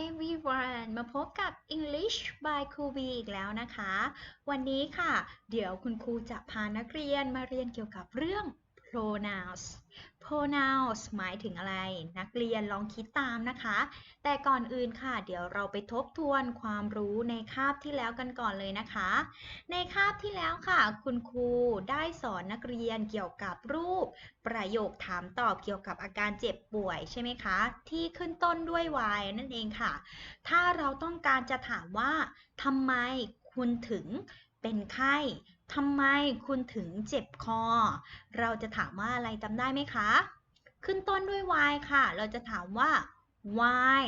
everyone มาพบกับ English by ครูบีอีกแล้วนะคะ วันนี้ค่ะ เดี๋ยวคุณครูจะพานักเรียนมาเรียนเกี่ยวกับเรื่อง pronouns pronouns หมายถึงอะไร นักเรียนลองคิดตามนะคะ แต่ก่อนอื่นค่ะ เดี๋ยวเราไปทบทวนความรู้ในคาบที่แล้วกันก่อนเลยนะคะ ในคาบที่แล้วค่ะ คุณครูได้สอนนักเรียนเกี่ยวกับรูป ประโยคถามตอบเกี่ยวกับอาการเจ็บป่วยใช่ไหมคะ ที่ขึ้นต้นด้วย y นั่นเองค่ะ ถ้าเราต้องการจะถามว่าทำไมคุณถึงเป็นไข้ ทำไมคุณถึงเจ็บคอ เราจะถามว่าอะไรจำได้ไหมคะ ขึ้นต้นด้วย why ค่ะ เราจะถามว่า why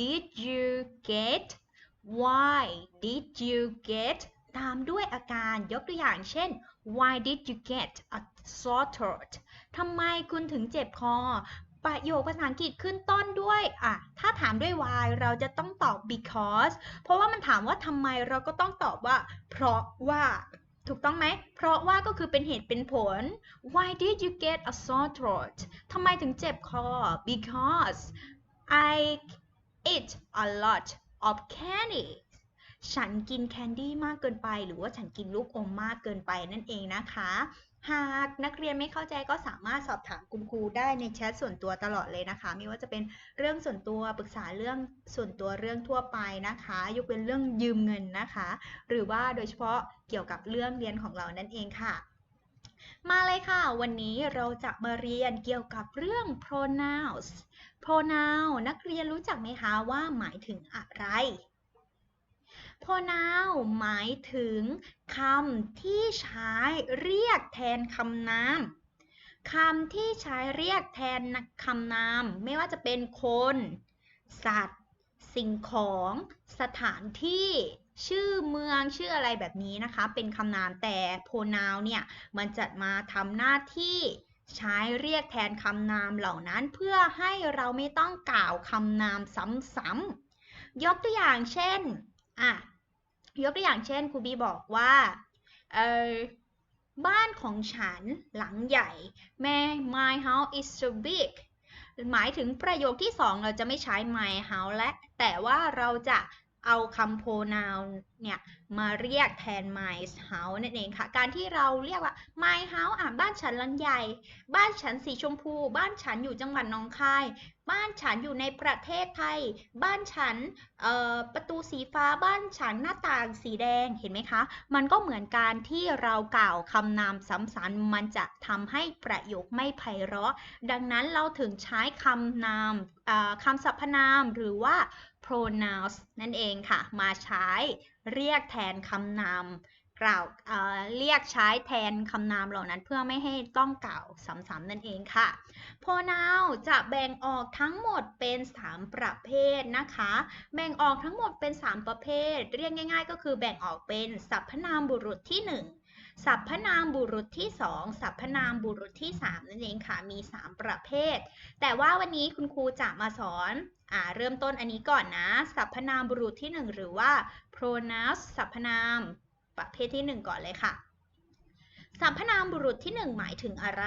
did you get why did you get ตามด้วยอาการยกตัวอย่างเช่น why did you get a sore throat ทำไมคุณถึงเจ็บคอ ประโยคภาษาอังกฤษขึ้นต้นด้วยอะถ้าถามด้วย why เราจะต้องตอบ because เพราะว่ามันถามว่าทำไมเราก็ต้องตอบว่า เพราะว่า ถูกต้องไหม เพราะว่าก็คือเป็นเหตุเป็นผล Why did you get a sore throat ทำไมถึงเจ็บคอ Because I ate a lot of candy ฉันกินแคนดี้มากเกินไป หรือว่าฉันกินลูกอมมากเกินไปนั่นเองนะคะ หากนักเรียนไม่เข้าใจก็สามารถสอบถามคุณครูได้ในแชทส่วนตัวตลอดเลยนะคะ ไม่ว่าจะเป็นเรื่องส่วนตัวปรึกษาเรื่องส่วนตัวเรื่องทั่วไปนะคะ ยกเว้นเรื่องยืมเงินนะคะ หรือว่าโดยเฉพาะเกี่ยวกับเรื่องเรียนของเรานั่นเองค่ะ มาเลยค่ะ วันนี้เราจะมาเรียนเกี่ยวกับเรื่อง pronouns pronoun นักเรียนรู้จักไหมคะว่าหมายถึงอะไร pronoun หมายถึงคำที่ใช้เรียกแทนคำนามคำที่ใช้เรียกแทนคำนาม ไม่ว่าจะเป็นคน สัตว์ สิ่งของ สถานที่ ชื่อเมือง ชื่ออะไรแบบนี้นะคะ เป็นคำนามแต่ pronoun เนี่ย มันจะมาทำหน้าที่ใช้เรียกแทนคำนามเหล่านั้นเพื่อให้เราไม่ต้องกล่าวคำนามซ้ำๆยกตัวอย่างเช่น อะยกตัวอย่างเช่นครูบีบอกว่าเออบ้านของฉันหลังใหญ่ แม่ my house is so big หมายถึงประโยคที่สองเราจะไม่ใช้ my house และ แต่ว่าเราจะเอาคำ pronoun เนี่ยมาเรียกแทน my house นั่นเองค่ะ การที่เราเรียกว่า my house อะบ้านฉันหลังใหญ่ บ้านฉันสีชมพู บ้านฉันอยู่จังหวัดหนองคาย บ้านฉันอยู่ในประเทศไทย บ้านฉันประตูสีฟ้าบ้านฉันหน้าต่างสีแดงเห็นไหมคะ มันก็เหมือนการที่เรากล่าวคำนามซ้ำๆมันจะทำให้ประโยคไม่ไพเราะ ดังนั้นเราถึงใช้คำนามคำสรรพนามหรือว่า pronouns นั่นเองค่ะ มาใช้เรียกแทนคำนาม กล่าวเเรียกใช้แทนคำนามเหล่านั้นเพื่อไม่ให้ต้องกล่าวซ้ำๆนั่นเองค่ะ pronoun จะแบ่งออกทั้งหมดเป็น 3 ประเภทนะคะ แบ่งออกทั้งหมดเป็น 3 ประเภท เรียกง่าย ๆ ก็คือแบ่งออกเป็นสรรพนามบุรุษที่ 1สรรพนามบุรุษที่ 2สรรพนามบุรุษที่ 3 นั่นเองค่ะ มี 3 ประเภท แต่ว่าวันนี้คุณครูจะมาสอนอ่าเริ่มต้นอันนี้ก่อนนะ สรรพนามบุรุษที่ 1 หรือว่า pronouns สรรพนาม ประเภทที่ 1 ก่อนเลยค่ะสรรพนามบุรุษที่ 1 หมายถึงอะไร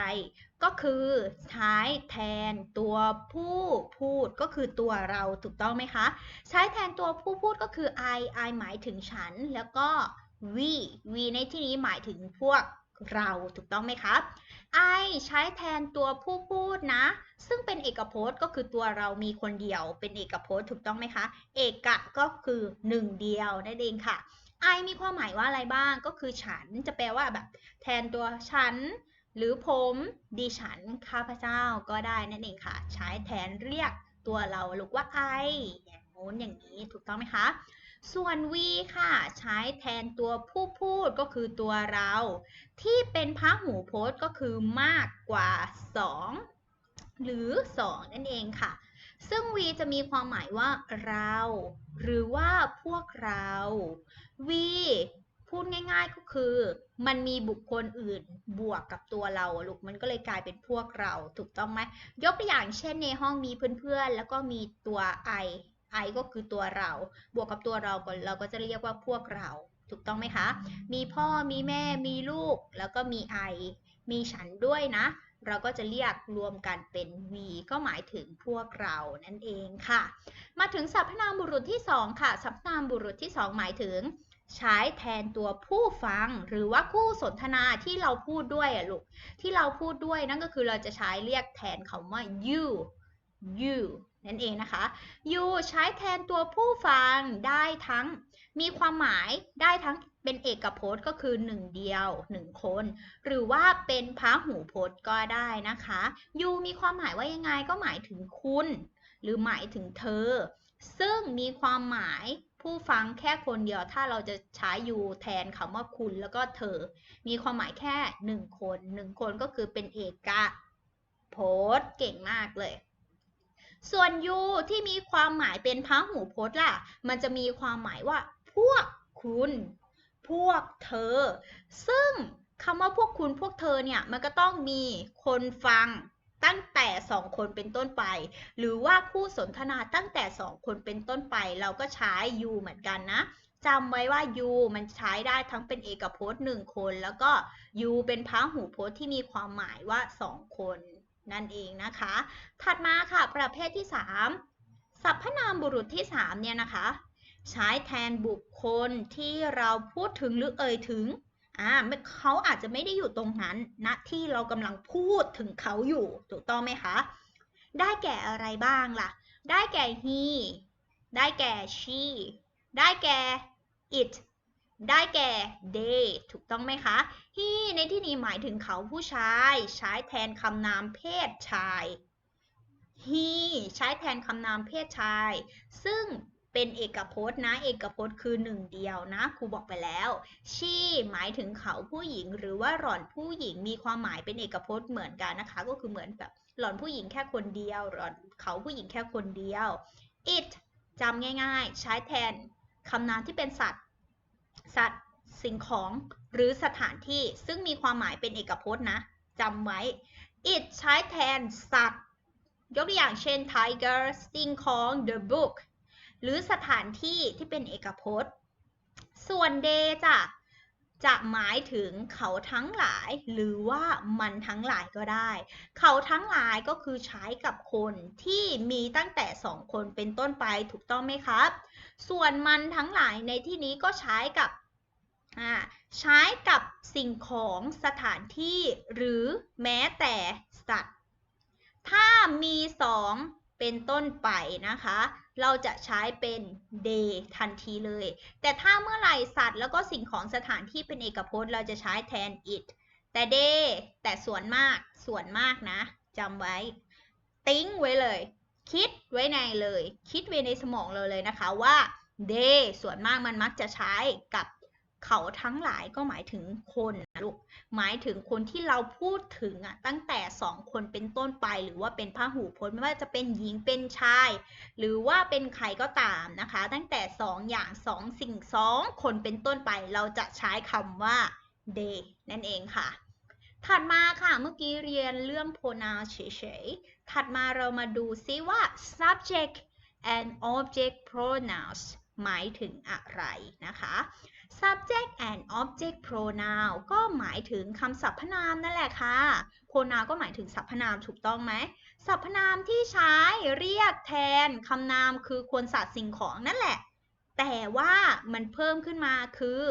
ก็คือใช้แทนตัวผู้พูดก็คือตัวเราถูกต้องไหมคะ ใช้แทนตัวผู้พูดก็คือ I I หมายถึงฉัน แล้วก็ we we ในที่นี้หมายถึงพวกเราถูกต้องไหมคะ I ใช้แทนตัวผู้พูดนะ ซึ่งเป็นเอกพจน์ก็คือตัวเรามีคนเดียว เป็นเอกพจน์ถูกต้องไหมคะ เอกะก็คือหนึ่งเดียวนั่นเองค่ะ I มีความหมายว่าอะไรบ้างก็คือฉันจะแปลว่าแบบ แทนตัวฉัน หรือผมดิฉันข้าพเจ้าก็ได้นั่นเองค่ะ ใช้แทนเรียกตัวเราหรือว่า I อย่างโน้นอย่างนี้ถูกต้องไหมคะ ส่วน we ค่ะ ใช้แทนตัวผู้พูดก็คือตัวเรา ที่เป็นพหูพจน์ก็คือมากกว่า 2 หรือ 2 นั่นเองค่ะ ซึ่ง we จะมีความหมายว่าเรา หรือว่าพวกเรา we พูดง่าย ๆก็คือ มันมีบุคคลอื่นบวกกับตัวเราลูกมันก็เลยกลายเป็นพวกเราถูกต้องไหมยกตัวอย่างเช่นในห้องมีเพื่อนๆ แล้วก็มีตัว I I ก็คือตัวเรา บวกกับตัวเราก็เราก็จะเรียกว่าพวกเรา ถูกต้องไหมคะ มีพ่อมีแม่มีลูก แล้วก็มี I มีฉันด้วยนะ เราก็จะเรียกรวมกันเป็น we ก็หมายถึงพวกเรานั่นเองค่ะ มาถึงสรรพนามบุรุษที่ 2 ค่ะ สรรพนามบุรุษที่ 2 หมายถึง ใช้แทนตัวผู้ฟัง หรือว่าคู่สนทนาที่เราพูดด้วยอะลูก ที่เราพูดด้วยนั่นก็คือเราจะใช้เรียกแทนคำว่า you you นั่นเองนะคะ you ใช้แทนตัวผู้ฟังได้ทั้งมีความหมายได้ทั้ง เป็นเอกพจน์ก็คือหนึ่งเดียวหนึ่งคน หรือว่าเป็นพหูพจน์ก็ได้นะคะ you มีความหมายว่ายังไงก็หมายถึงคุณ หรือหมายถึงเธอ ซึ่งมีความหมายผู้ฟังแค่คนเดียวถ้าเราจะใช้ you แทนคำว่าคุณแล้วก็เธอ มีความหมายแค่หนึ่งคนหนึ่งคนก็คือเป็นเอกพจน์เก่งมากเลยส่วน you ที่มีความหมายเป็นพหูพจน์ล่ะ มันจะมีความหมายว่า พวกคุณ พวกเธอ ซึ่งคำว่าพวกคุณพวกเธอเนี่ยมันก็ต้องมีคนฟังตั้งแต่สองคนเป็นต้นไป หรือว่าคู่สนทนาตั้งแต่สองคนเป็นต้นไป เราก็ใช้ you เหมือนกันนะจำไว้ว่า you มันใช้ได้ทั้งเป็นเอกพจน์หนึ่งคน แล้วก็ you เป็นพหูพจน์ที่มีความหมายว่าสองคน นั่นเองนะคะ ถัดมาค่ะ ประเภทที่ 3สรรพนามบุรุษที่ 3 เนี่ยนะคะ ใช้แทนบุคคลที่เราพูดถึงหรือเอ่ยถึงอ่าเขาอาจจะไม่ได้อยู่ตรงนั้นณนะที่เรากำลังพูดถึงเขาอยู่ ถูกต้องไหมคะ ได้แก่อะไรบ้างล่ะ ได้แก่ he ได้แก่ she ได้แก่ it ได้แก่ they ถูกต้องไหมคะ he ในที่นี้หมายถึงเขาผู้ชาย ใช้แทนคำนามเพศชาย he ใช้แทนคำนามเพศชาย ซึ่ง เป็นเอกพจน์นะ เอกพจน์คือหนึ่งเดียวนะครูบอกไปแล้ว she หมายถึงเขาผู้หญิง หรือว่าหล่อนผู้หญิงมีความหมายเป็นเอกพจน์เหมือนกันนะคะ ก็คือเหมือนแบบหล่อนผู้หญิงแค่คนเดียว หล่อนเขาผู้หญิงแค่คนเดียว it จำง่ายๆ ใช้แทนคำนามที่เป็นสัตว์ สัตว์ สิ่งของ หรือสถานที่ซึ่งมีความหมายเป็นเอกพจน์นะจำไว้ it ใช้แทนสัตว์ ยกตัวอย่างเช่น tiger สิ่งของ the book หรือสถานที่ที่เป็นเอกพจน์ ส่วน they จะจะหมายถึงเขาทั้งหลาย หรือว่ามันทั้งหลายก็ได้ เขาทั้งหลายก็คือใช้กับคนที่มีตั้งแต่สองคนเป็นต้นไปถูกต้องไหมครับ ส่วนมันทั้งหลายในที่นี้ก็ใช้กับใช้กับสิ่งของสถานที่หรือแม้แต่สัตว์ ถ้ามีสองเป็นต้นไปนะคะ เราจะใช้เป็น they ทันทีเลย แต่ถ้าเมื่อไหร่สัตว์แล้วก็สิ่งของสถานที่เป็นเอกพจน์เราจะใช้แทน it แต่ they แต่ส่วนมาก ส่วนมากนะจำไว้ติ้งไว้เลย คิดไว้ในเลย คิดไว้ในสมองเราเลยนะคะว่า they ส่วนมากมันมักจะใช้กับเขาทั้งหลายก็หมายถึงคน ลูกหมายถึงคนที่เราพูดถึงอะตั้งแต่สองคนเป็นต้นไป หรือว่าเป็นพหูพจน์ไม่ว่าจะเป็นหญิงเป็นชาย หรือว่าเป็นใครก็ตามนะคะ ตั้งแต่สองอย่างสองสิ่งสองคนเป็นต้นไปเราจะใช้คำว่า they นั่นเองค่ะ ถัดมาค่ะเมื่อกี้เรียนเรื่อง pronoun เฉยๆ ถัดมาเรามาดูซิว่า subject and object pronouns หมายถึงอะไรนะคะ subject and object pronoun ก็หมายถึงคำสรรพนามนั่นแหละค่ะ pronoun ก็หมายถึงสรรพนามถูกต้องไหมสรรพนามที่ใช้เรียกแทนคำนามคือคนสัตว์สิ่งของนั่นแหละ แต่ว่ามันเพิ่มขึ้นมาคือ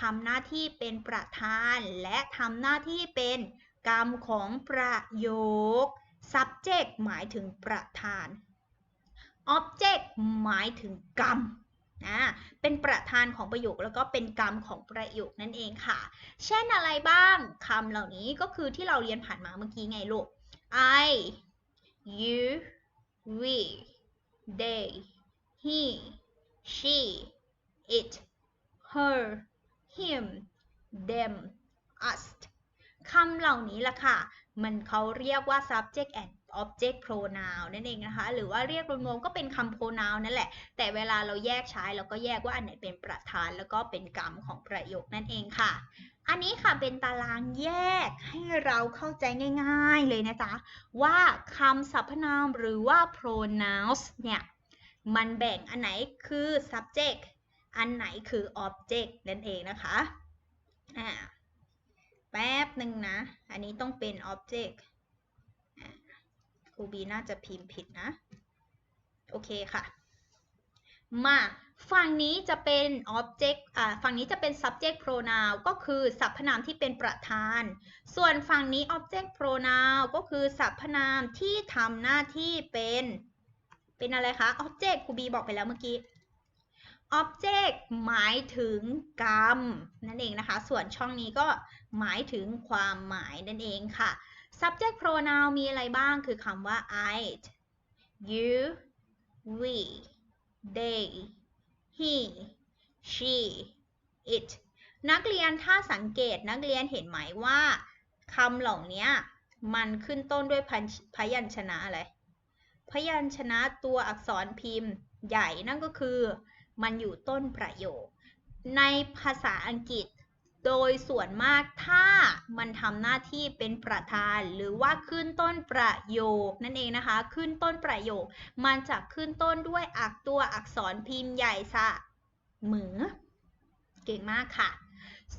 ทำหน้าที่เป็นประธานและทำหน้าที่เป็นกรรมของประโยค subject หมายถึงประธาน object หมายถึงกรรม นะเป็นประธานของประโยคแล้วก็เป็นกรรมของประโยคนั่นเองค่ะ เช่นอะไรบ้างคำเหล่านี้ก็คือที่เราเรียนผ่านมาเมื่อกี้ไงลูก I you we they he she it her him them us คำเหล่านี้ล่ะค่ะ มันเขาเรียกว่า subject and object pronoun นั่นเองนะคะ หรือว่าเรียกรวมๆก็เป็นคำ pronoun นั่นแหละ แต่เวลาเราแยกใช้เราก็แยกว่าอันไหนเป็นประธานแล้วก็เป็นกรรมของประโยคนั่นเองค่ะ อันนี้ค่ะเป็นตารางแยกให้เราเข้าใจง่ายๆเลยนะจ๊ะ ว่าคำสรรพนามหรือว่า pronouns เนี่ย มันแบ่งอันไหนคือ subject อันไหนคือ object นั่นเองนะคะอ่าแป๊บหนึ่งนะ อันนี้ต้องเป็น object ครูบีน่าจะพิมพ์ผิดนะ โอเคค่ะ มาฝั่งนี้จะเป็น object อ่าฝั่งนี้จะเป็น subject pronoun ก็คือสรรพนามที่เป็นประธาน ส่วนฝั่งนี้ object pronoun ก็คือสรรพนามที่ทำหน้าที่เป็น เป็นอะไรคะ object ครูบีบอกไปแล้วเมื่อกี้ object หมายถึงกรรม นั่นเองนะคะ ส่วนช่องนี้ก็หมายถึงความหมายนั่นเองค่ะ subject pronoun มีอะไรบ้างคือคำว่า I you we they he she it นักเรียนถ้าสังเกตนักเรียนเห็นไหมว่าคำเหล่านี้มันขึ้นต้นด้วยพพยัญชนะอะไร พยัญชนะตัวอักษรพิมพ์ใหญ่นั่นก็คือ มันอยู่ต้นประโยค ในภาษาอังกฤษ โดยส่วนมากถ้ามันทำหน้าที่เป็นประธาน หรือว่าขึ้นต้นประโยคนั่นเองนะคะ ขึ้นต้นประโยค มันจะขึ้นต้นด้วยอักตัวอักษรพิมพ์ใหญ่ซะเหมือ เก่งมากค่ะ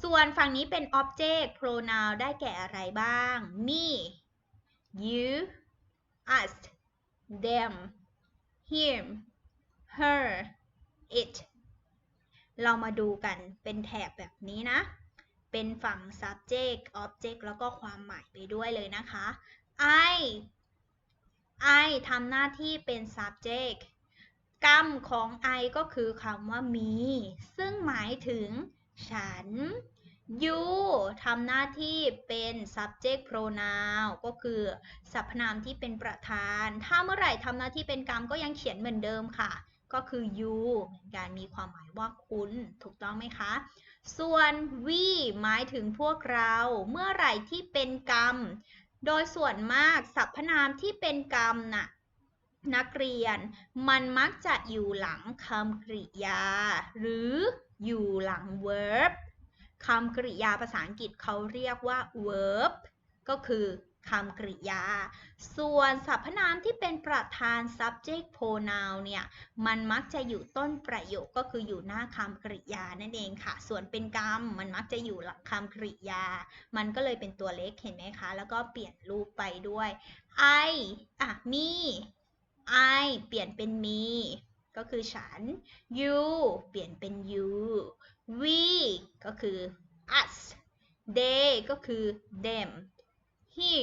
ส่วนฝั่งนี้เป็น object pronoun ได้แก่อะไรบ้าง me you us them him her it เรามาดูกันเป็นแถบแบบนี้นะ เป็นฝั่ง subject object แล้วก็ความหมายไปด้วยเลยนะคะ I I ทำหน้าที่เป็น subject กรรมของ I ก็คือคำว่ามี ซึ่งหมายถึงฉัน you ทำหน้าที่เป็น subject pronoun ก็คือสรรพนามที่เป็นประธาน ถ้าเมื่อไหร่ทำหน้าที่เป็นกรรมก็ยังเขียนเหมือนเดิมค่ะ ก็คือ you เหมือนการมีความหมายว่าคุณ ถูกต้องไหมคะ ส่วน we หมายถึงพวกเรา เมื่อไหร่ที่เป็นกรรม โดยส่วนมากสรรพนามที่เป็นกรรมน่ะนักเรียนมันมักจะอยู่หลังคำกริยา หรืออยู่หลัง verb คำกริยาภาษาอังกฤษเขาเรียกว่า verb ก็คือ คำกริยา ส่วนสรรพนามที่เป็นประธาน subject pronoun เนี่ย มันมักจะอยู่ต้นประโยคก็คืออยู่หน้าคำกริยานั่นเองค่ะ ส่วนเป็นกรรมมันมักจะอยู่หลังคำกริยา มันก็เลยเป็นตัวเล็กเห็นไหมคะ แล้วก็เปลี่ยนรูปไปด้วย I อะ me I เปลี่ยนเป็น me ก็คือฉัน you เปลี่ยนเป็น you we ก็คือ us they ก็คือ them he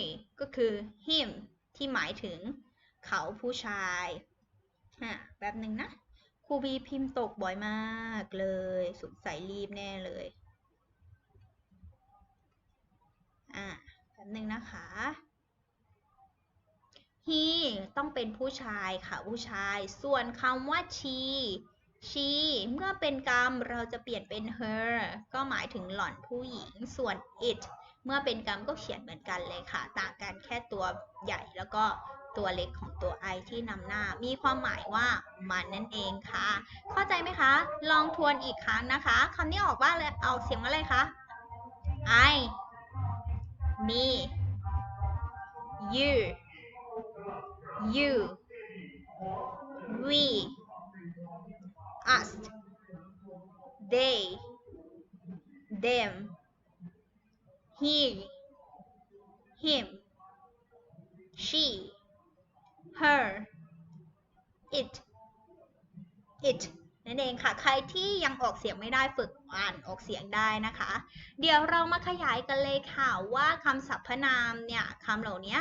ก็คือ him ที่หมายถึงเขาผู้ชายอะแป๊บหนึ่งนะครูบีพิมพ์ตกบ่อยมากเลยสงสัยรีบแน่เลยอะแป๊บหนึ่งนะคะ he ต้องเป็นผู้ชายค่ะผู้ชาย ส่วนคำว่า she she เมื่อเป็นกรรมเราจะเปลี่ยนเป็น her ก็หมายถึงหล่อนผู้หญิง ส่วน it เมื่อเป็นกรรมก็เขียนเหมือนกันเลยค่ะ ต่างกันแค่ตัวใหญ่แล้วก็ตัวเล็กของตัว i ที่นำหน้า มีความหมายว่ามันนั่นเองค่ะ เข้าใจไหมคะ ลองทวนอีกครั้งนะคะคำนี้ออกว่าเลยออกเสียงว่าอะไรคะ I me you you we us they them he him she her it it นั่นเองค่ะ ใครที่ยังออกเสียงไม่ได้ฝึกอ่านออกเสียงได้นะคะ เดี๋ยวเรามาขยายกันเลยค่ะว่าคำสรรพนามเนี่ยคำเหล่านี้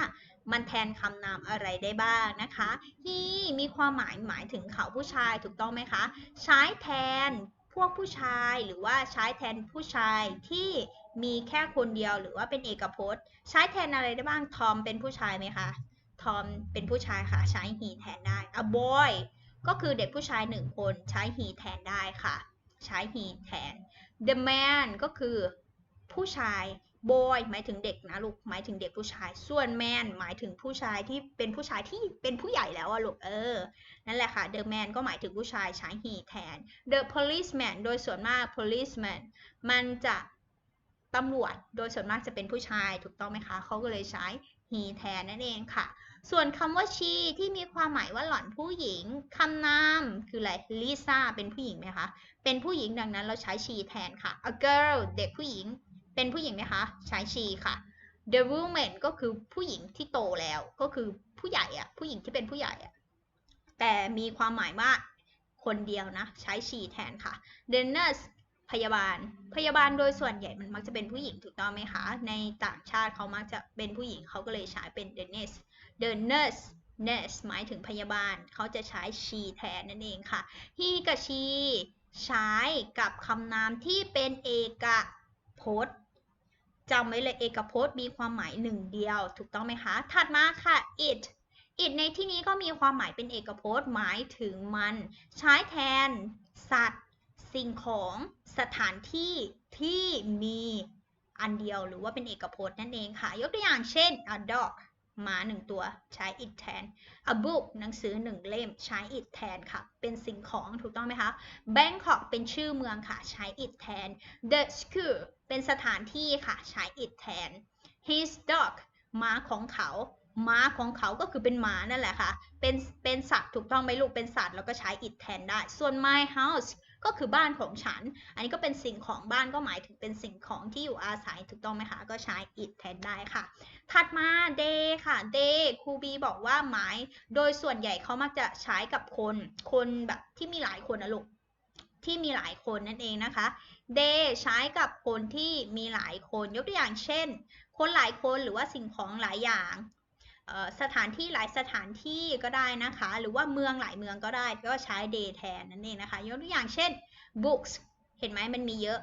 มันแทนคำนามอะไรได้บ้างนะคะ he มีความหมายหมายถึงเขาผู้ชายถูกต้องไหมคะ ใช้แทนพวกผู้ชายหรือว่าใช้แทนผู้ชายที่ มีแค่คนเดียวหรือว่าเป็นเอกพจน์ ใช้แทนอะไรได้บ้างทอมเป็นผู้ชายไหมคะทอมเป็นผู้ชายค่ะ ใช้ he แทนได้ a boy ก็คือเด็กผู้ชายหนึ่งคนใช้ he แทนได้ค่ะ ใช้ he แทน the man ก็คือผู้ชาย boy หมายถึงเด็กนะลูกหมายถึงเด็กผู้ชาย ส่วน man หมายถึงผู้ชายที่เป็นผู้ชายที่เป็นผู้ใหญ่แล้วอะลูกเออ นั่นแหละค่ะ the man ก็หมายถึงผู้ชายใช้ he แทน the policeman โดยส่วนมาก policeman มันจะ ตำรวจโดยส่วนมากจะเป็นผู้ชายถูกต้องไหมคะ เขาก็เลยใช้ he แทนนั่นเองค่ะ ส่วนคำว่า she ที่มีความหมายว่าหล่อนผู้หญิงคำนามคืออะไร Lisa เป็นผู้หญิงไหมคะ เป็นผู้หญิงดังนั้นเราใช้ she แทนค่ะ a girl เด็กผู้หญิง เป็นผู้หญิงไหมคะ ใช้ she ค่ะ the woman ก็คือผู้หญิงที่โตแล้ว ก็คือผู้ใหญ่อะผู้หญิงที่เป็นผู้ใหญ่อะแต่มีความหมายว่าคนเดียวนะ ใช้ she แทนค่ะ the nurse พยาบาล พยาบาลโดยส่วนใหญ่มันมักจะเป็นผู้หญิงถูกต้องไหมคะ ในต่างชาติเขามักจะเป็นผู้หญิงเขาก็เลยใช้เป็น the nurse the nurse nurse หมายถึงพยาบาลเขาจะใช้ she แทนนั่นเองค่ะ he กับ she ใช้กับคำนามที่เป็นเอกพจน์จำไว้เลยเอกพจน์มีความหมายหนึ่งเดียว ถูกต้องไหมคะ ถัดมาค่ะ it it ในที่นี้ก็มีความหมายเป็นเอกพจน์ หมายถึงมัน ใช้แทนสัตว์ สิ่งของสถานที่ที่มีอันเดียวหรือว่าเป็นเอกพจน์นั่นเองค่ะ ยกตัวอย่างเช่น a dog หมาหนึ่งตัวใช้ it แทน a book หนังสือหนึ่งเล่มใช้ it แทนค่ะ เป็นสิ่งของถูกต้องไหมคะ Bangkok เป็นชื่อเมืองค่ะ ใช้ it แทน the school เป็นสถานที่ค่ะ ใช้ it แทน his dog หมาของเขาหมาของเขาก็คือเป็นหมานั่นแหละค่ะ เป็น เป็นสัตว์ถูกต้องไหมลูก เป็นสัตว์แล้วก็ใช้ it แทนได้ ส่วน my house ก็คือบ้านของฉัน อันนี้ก็เป็นสิ่งของบ้านก็หมายถึงเป็นสิ่งของที่อยู่อาศัยถูกต้องไหมคะ ก็ใช้ it แทนได้ค่ะ ถัดมา day ค่ะ day ครูบีบอกว่าหมาย โดยส่วนใหญ่เขามักจะใช้กับคน คนแบบที่มีหลายคนนะลูกที่มีหลายคนนั่นเองนะคะ day ใช้กับคนที่มีหลายคน ยกตัวอย่างเช่น คนหลายคนหรือว่าสิ่งของหลายอย่าง สถานที่หลายสถานที่ก็ได้นะคะ หรือว่าเมืองหลายเมืองก็ได้ก็ใช้ day แทนนั่นเองนะคะ ยกตัวอย่างเช่น books เห็นไหมมันมีเยอะ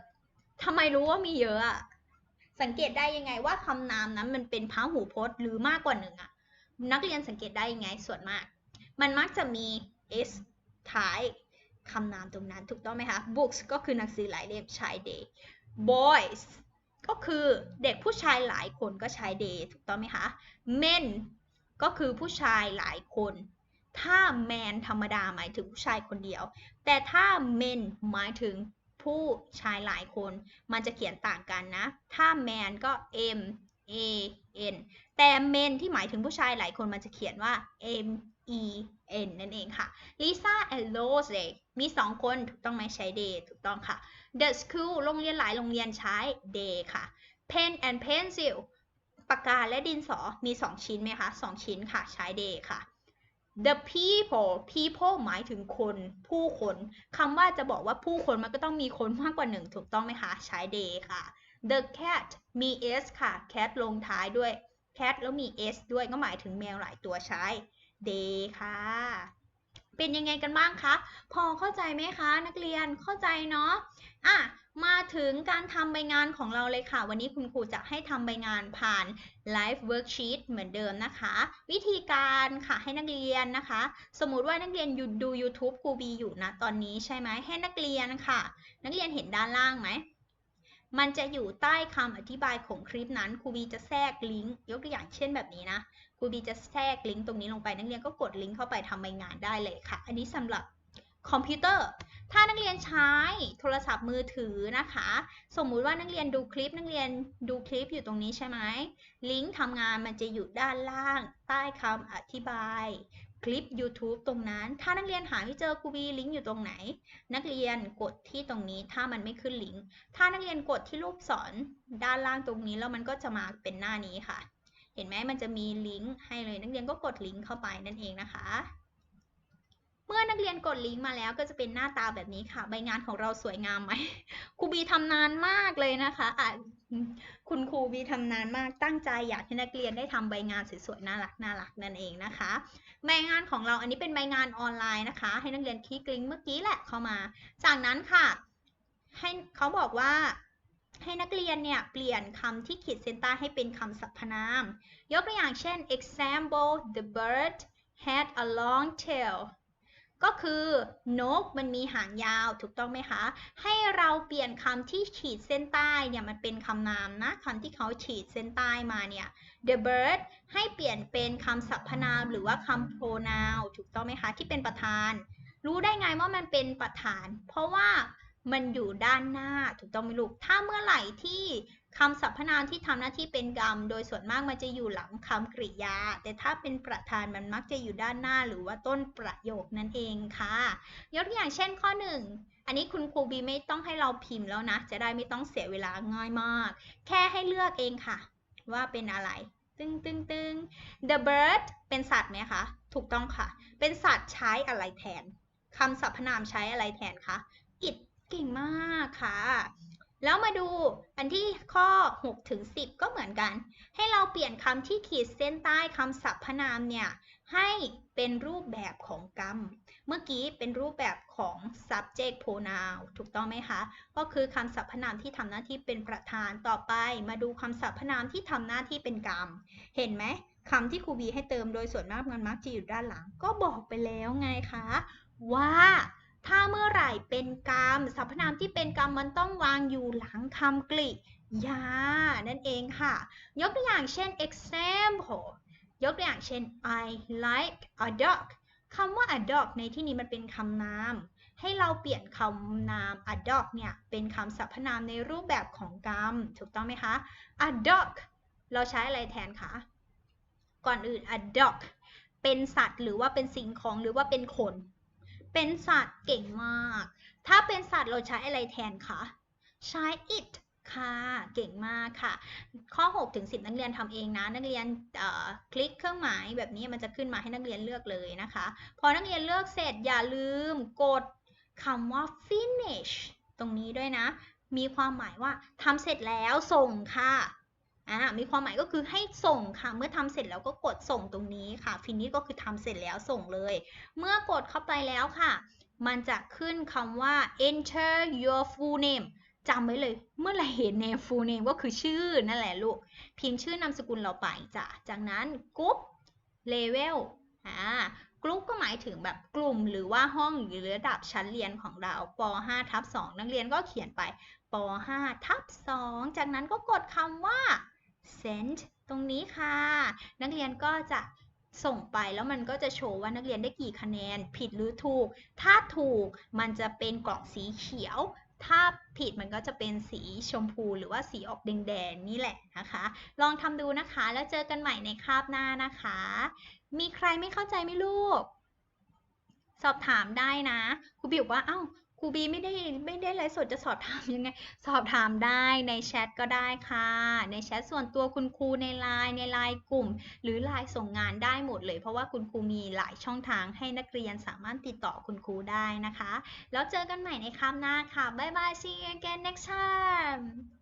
ทำไมรู้ว่ามีเยอะอะสังเกตได้ยังไงว่าคำนามนั้นมันเป็นพหูพจน์หรือมากกว่าหนึ่งอะนักเรียนสังเกตได้ยังไงส่วนมาก มันมักจะมี s ท้ายคำนามตรงนั้นถูกต้องไหมคะ books ก็คือหนังสือหลายเล่มใช้ day boys ก็คือเด็กผู้ชายหลายคนก็ใช้ day ถูกต้องไหมคะ men ก็คือผู้ชายหลายคน ถ้า man ธรรมดาหมายถึงผู้ชายคนเดียว แต่ถ้า men หมายถึงผู้ชายหลายคน มันจะเขียนต่างกันนะ ถ้า man ก็ m a n แต่ men ที่หมายถึงผู้ชายหลายคนมันจะเขียนว่า m e n นั่นเองค่ะ Lisa and Rose มีสองคนถูกต้องไหมใช้ day ถูกต้องค่ะ The school โรงเรียนหลายโรงเรียนใช้ day ค่ะ Pen and pencil ปากกาและดินสอมี 2 ชิ้นไหมคะ2ชิ้นค่ะใช้ day ค่ะ the people people หมายถึงคน ผู้คนคำว่าจะบอกว่าผู้คนมันก็ต้องมีคนมากกว่าหนึ่งถูกต้องไหมคะใช้ day ค่ะ the cat มี s ค่ะ cat ลงท้ายด้วย cat แล้วมี s ด้วยก็หมายถึงแมวหลายตัวใช้ day ค่ะ เป็นยังไงกันบ้างคะ พอเข้าใจไหมคะ นักเรียนเข้าใจเนาะอะมาถึงการทำใบงานของเราเลยค่ะ วันนี้คุณครูจะให้ทำใบงานผ่าน Live Worksheet เหมือนเดิมนะคะ วิธีการค่ะให้นักเรียนนะคะ สมมุติว่านักเรียนดู YouTube ครูบีอยู่นะตอนนี้ใช่ไหมให้นักเรียนค่ะ นักเรียนเห็นด้านล่างไหมมันจะอยู่ใต้คำอธิบายของคลิปนั้นครูบีจะแทรกลิงก์ยกตัวอย่างเช่นแบบนี้นะ ครูบีจะแทรกลิงก์ตรงนี้ลงไปนักเรียนก็กดลิงก์เข้าไปทำใบงานได้เลยค่ะ อันนี้สำหรับคอมพิวเตอร์ ถ้านักเรียนใช้โทรศัพท์มือถือนะคะ สมมุติว่านักเรียนดูคลิปนักเรียนดูคลิปอยู่ตรงนี้ใช่ไหมลิงก์ทำงานมันจะอยู่ด้านล่าง ใต้คำอธิบาย คลิป YouTube ตรงนั้น ถ้านักเรียนหาไม่เจอครูบีลิงก์อยู่ตรงไหน นักเรียนกดที่ตรงนี้ถ้ามันไม่ขึ้นลิงก์ถ้านักเรียนกดที่รูปศรด้านล่างตรงนี้แล้วมันก็จะมาเป็นหน้านี้ค่ะ เห็นไหมมันจะมีลิงก์ให้เลยนักเรียนก็กดลิงก์เข้าไปนั่นเองนะคะ เมื่อนักเรียนกดลิงก์มาแล้วก็จะเป็นหน้าตาแบบนี้ค่ะ ใบงานของเราสวยงามไหมครูบีทำนานมากเลยนะคะอะคุณครูบีทำนานมากตั้งใจอยากให้นักเรียนได้ทำใบงานสวยๆน่ารักน่ารักนั่นเองนะคะ ใบงานของเราอันนี้เป็นใบงานออนไลน์นะคะ ให้นักเรียนคลิกลิงก์เมื่อกี้แหละเข้ามา จากนั้นค่ะ ให้เขาบอกว่า ให้นักเรียนเนี่ยเปลี่ยนคำที่ขีดเส้นใต้ให้เป็นคำสรรพนาม ยกตัวอย่างเช่น example the bird had a long tail ก็คือนกมันมีหางยาวถูกต้องไหมคะ ให้เราเปลี่ยนคำที่ขีดเส้นใต้เนี่ยมันเป็นคำนามนะคำที่เขาขีดเส้นใต้มาเนี่ย the bird ให้เปลี่ยนเป็นคำสรรพนามหรือว่าคำ pronoun ถูกต้องไหมคะ ที่เป็นประธาน รู้ได้ไงว่ามันเป็นประธาน เพราะว่า มันอยู่ด้านหน้าถูกต้องไหมลูก ถ้าเมื่อไหร่ที่คำสรรพนามที่ทำหน้าที่เป็นกรรม โดยส่วนมากมันจะอยู่หลังคำกริยา แต่ถ้าเป็นประธานมันมักจะอยู่ด้านหน้าหรือว่าต้นประโยคนั่นเองค่ะ ยกตัวอย่างเช่นข้อหนึ่งอันนี้คุณครูบีไม่ต้องให้เราพิมพ์แล้วนะ จะได้ไม่ต้องเสียเวลาง่ายมาก แค่ให้เลือกเองค่ะ ว่าเป็นอะไร ตึงตึงตึง the bird เป็นสัตว์ไหมคะ ถูกต้องค่ะ เป็นสัตว์ใช้อะไรแทนคำสรรพนามใช้อะไรแทนคะ เก่งมากค่ะ แล้วมาดูอันที่ข้อ 6 ถึง 10 ก็เหมือนกัน ให้เราเปลี่ยนคำที่ขีดเส้นใต้คำสรรพนามเนี่ย ให้เป็นรูปแบบของกรรม เมื่อกี้เป็นรูปแบบของ subject pronoun ถูกต้องไหมคะ ก็คือคำสรรพนามที่ทำหน้าที่เป็นประธาน ต่อไปมาดูคำสรรพนามที่ทำหน้าที่เป็นกรรม เห็นไหมคำที่ครูบีให้เติมโดยส่วนมากมันมักจะอยู่ด้านหลัง ก็บอกไปแล้วไงคะ ว่า ส่เป็นกรรม สรรพนามที่เป็นกรรมมันต้องวางอยู่หลังคำกริยา นั่นเองค่ะ ยกตัวอย่างเช่น example ยกตัวอย่างเช่น I like a dog คำว่า a dog ในที่นี้มันเป็นคำนาม ให้เราเปลี่ยนคำนาม a dog เนี่ย เป็นคำสรรพนามในรูปแบบของกรรม ถูกต้องไหมคะ a dog เราใช้อะไรแทนคะ ก่อนอื่น a dog เป็นสัตว์หรือว่าเป็นสิ่งของหรือว่าเป็นคน เป็นสัตว์เก่งมาก ถ้าเป็นสัตว์เราใช้อะไรแทนคะ ใช้ it ค่ะ เก่งมากค่ะ ข้อ6ถึง10 นักเรียนทำเองนะ นักเรียนคลิกเครื่องหมายแบบนี้มันจะขึ้นมาให้นักเรียนเลือกเลยนะคะ พอนักเรียนเลือกเสร็จอย่าลืมกดคำว่า finish ตรงนี้ด้วยนะ มีความหมายว่าทำเสร็จแล้วส่งค่ะ อ่ามีความหมายก็คือให้ส่งค่ะ เมื่อทำเสร็จแล้วก็กดส่งตรงนี้ค่ะ finish ก็คือทำเสร็จแล้วส่งเลย เมื่อกดเข้าไปแล้วค่ะ มันจะขึ้นคำว่า enter your full name จำไว้เลย เมื่อไรเห็น name full name ก็คือชื่อนั่นแหละลูก พิมพ์ชื่อนามสกุลเราไปจ้ะ จากนั้นกรุ๊ป level อ่ากรุ๊ปก็หมายถึงแบบกลุ่มหรือว่าห้องหรือระดับชั้นเรียนของเราป .5 ทับ2นักเรียนก็เขียนไปป .5 ทับ2จากนั้นก็กดคำว่า send ตรงนี้ค่ะ นักเรียนก็จะส่งไปแล้วมันก็จะโชว์ว่านักเรียนได้กี่คะแนน ผิดหรือถูก ถ้าถูกมันจะเป็นกล่องสีเขียว ถ้าผิดมันก็จะเป็นสีชมพูหรือว่าสีออกแดงๆนี่แหละนะคะ ลองทำดูนะคะแล้วเจอกันใหม่ในคาบหน้านะคะ มีใครไม่เข้าใจไหมลูก สอบถามได้นะครูบิวว่าเอ้า ครูบีไม่ได้ไม่ได้ไลฟ์สดจะสอบถามยังไง สอบถามได้ในแชทก็ได้ค่ะ ในแชทส่วนตัวคุณครูในไลน์ในไลน์กลุ่ม หรือไลน์ส่งงานได้หมดเลย เพราะว่าคุณครูมีหลายช่องทางให้นักเรียนสามารถติดต่อคุณครูได้นะคะ แล้วเจอกันใหม่ในคาบหน้าค่ะ บ๊ายบาย see you again next time